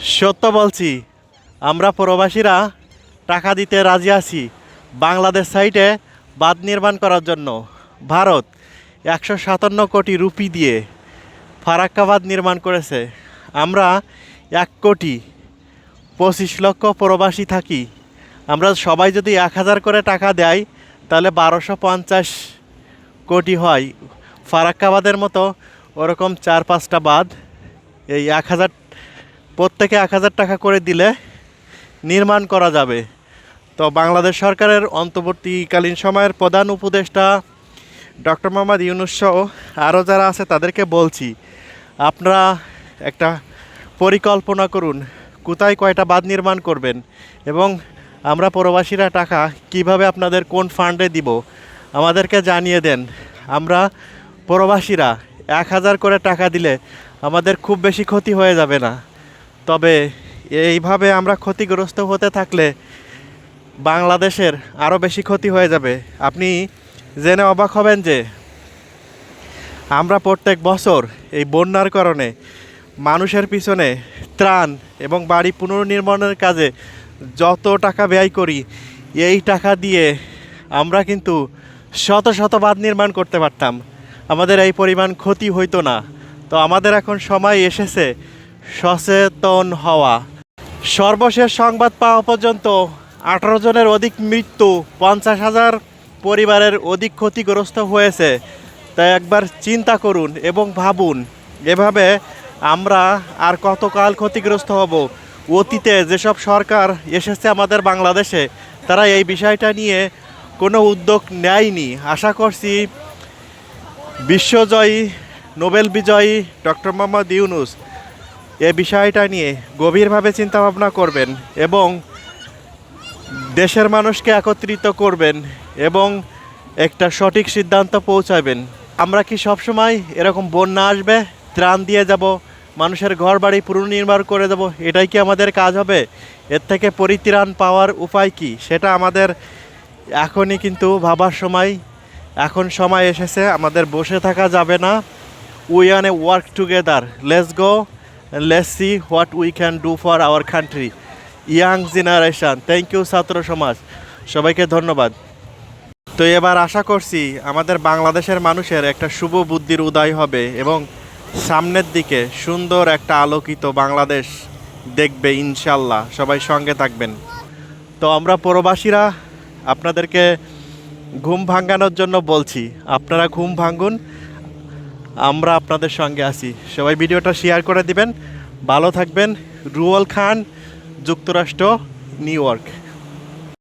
সত্য বলছি, আমরা প্রবাসীরা টাকা দিতে রাজি আছি বাংলাদেশ সাইটে বাঁধ নির্মাণ করার জন্য। ভারত একশো সাতান্ন কোটি রুপি দিয়ে ফারাক্কা বাঁধ নির্মাণ করেছে। আমরা এক কোটি পঁচিশ লক্ষ প্রবাসী থাকি। আমরা সবাই যদি এক হাজার করে টাকা দেয়, তাহলে বারোশো পঞ্চাশ কোটি হয়। ফারাক্কাবাদের মতো ওরকম চার পাঁচটা বাঁধ এই এক হাজার প্রত্যেকে এক হাজার টাকা করে দিলে নির্মাণ করা যাবে। তো বাংলাদেশ সরকারের অন্তর্বর্তীকালীন সময়ের প্রধান উপদেষ্টা ডক্টর মোহাম্মদ ইউনুস সহ আরও যারা আছে তাদেরকে বলছি, আপনারা একটা পরিকল্পনা করুন, কোথায় কয়টা বাঁধ নির্মাণ করবেন এবং আমরা প্রবাসীরা টাকা কীভাবে আপনাদের কোন ফান্ডে দিব, আমাদেরকে জানিয়ে দেন। আমরা প্রবাসীরা এক হাজার করে টাকা দিলে আমাদের খুব বেশি ক্ষতি হয়ে যাবে না। তবে এইভাবে আমরা ক্ষতিগ্রস্ত হতে থাকলে বাংলাদেশের আরও বেশি ক্ষতি হয়ে যাবে। আপনি জেনে অবাক হবেন যে আমরা প্রত্যেক বছর এই বন্যার কারণে মানুষের পিছনে ত্রাণ এবং বাড়ি পুনর্নির্মাণের কাজে যত টাকা ব্যয় করি, এই টাকা দিয়ে আমরা কিন্তু শত শত বাঁধ নির্মাণ করতে পারতাম। আমাদের এই পরিমাণ ক্ষতি হইতো না। তো আমাদের এখন সময় এসেছে সচেতন হওয়া। সর্বশেষ সংবাদ পাওয়া পর্যন্ত আঠারো জনের অধিক মৃত্যু, পঞ্চাশ হাজার পরিবারের অধিক ক্ষতিগ্রস্ত হয়েছে। তাই একবার চিন্তা করুন এবং ভাবুন, এভাবে আমরা আর কতকাল ক্ষতিগ্রস্ত হব? অতীতে যেসব সরকার এসেছে আমাদের বাংলাদেশে, তারা এই বিষয়টা নিয়ে কোনো উদ্যোগ নেয়নি। আশা করছি বিশ্বজয়ী, নোবেল বিজয়ী ডক্টর মোহাম্মদ ইউনুস এ বিষয়টা নিয়ে গভীরভাবে চিন্তাভাবনা করবেন এবং দেশের মানুষকে একত্রিত করবেন এবং একটা সঠিক সিদ্ধান্ত পৌঁছাবেন। আমরা কি সবসময় এরকম বন্যা আসবে, ত্রাণ দিয়ে যাব, মানুষের ঘর বাড়ি পুনর্নির্মাণ করে দেব, এটাই কি আমাদের কাজ হবে? এর থেকে পরিত্রাণ পাওয়ার উপায় কি? সেটা আমাদের এখনই কিন্তু ভাবার সময়। এখন সময় এসেছে, আমাদের বসে থাকা যাবে না। We want a work together let's go let's see what we can do for our country young generation thank you ছাত্র সমাজ. সবাইকে ধন্যবাদ। তো এবার আশা করছি আমাদের বাংলাদেশের মানুষের একটা শুভ বুদ্ধির উদয় হবে এবং সামনের দিকে সুন্দর একটা আলোকিত বাংলাদেশ দেখবে ইনশাল্লাহ। সবাই সঙ্গে থাকবেন। তো আমরা প্রবাসীরা, আপনাদেরকে ঘুম ভাঙানোর জন্য বলছি, আপনারা ঘুম ভাঙুন। আমরা আপনাদের সঙ্গে আছি। সবাই ভিডিওটা শেয়ার করে দিবেন। ভালো থাকবেন। রুয়াল খান, যুক্তরাষ্ট্র, নিউ ইয়র্ক।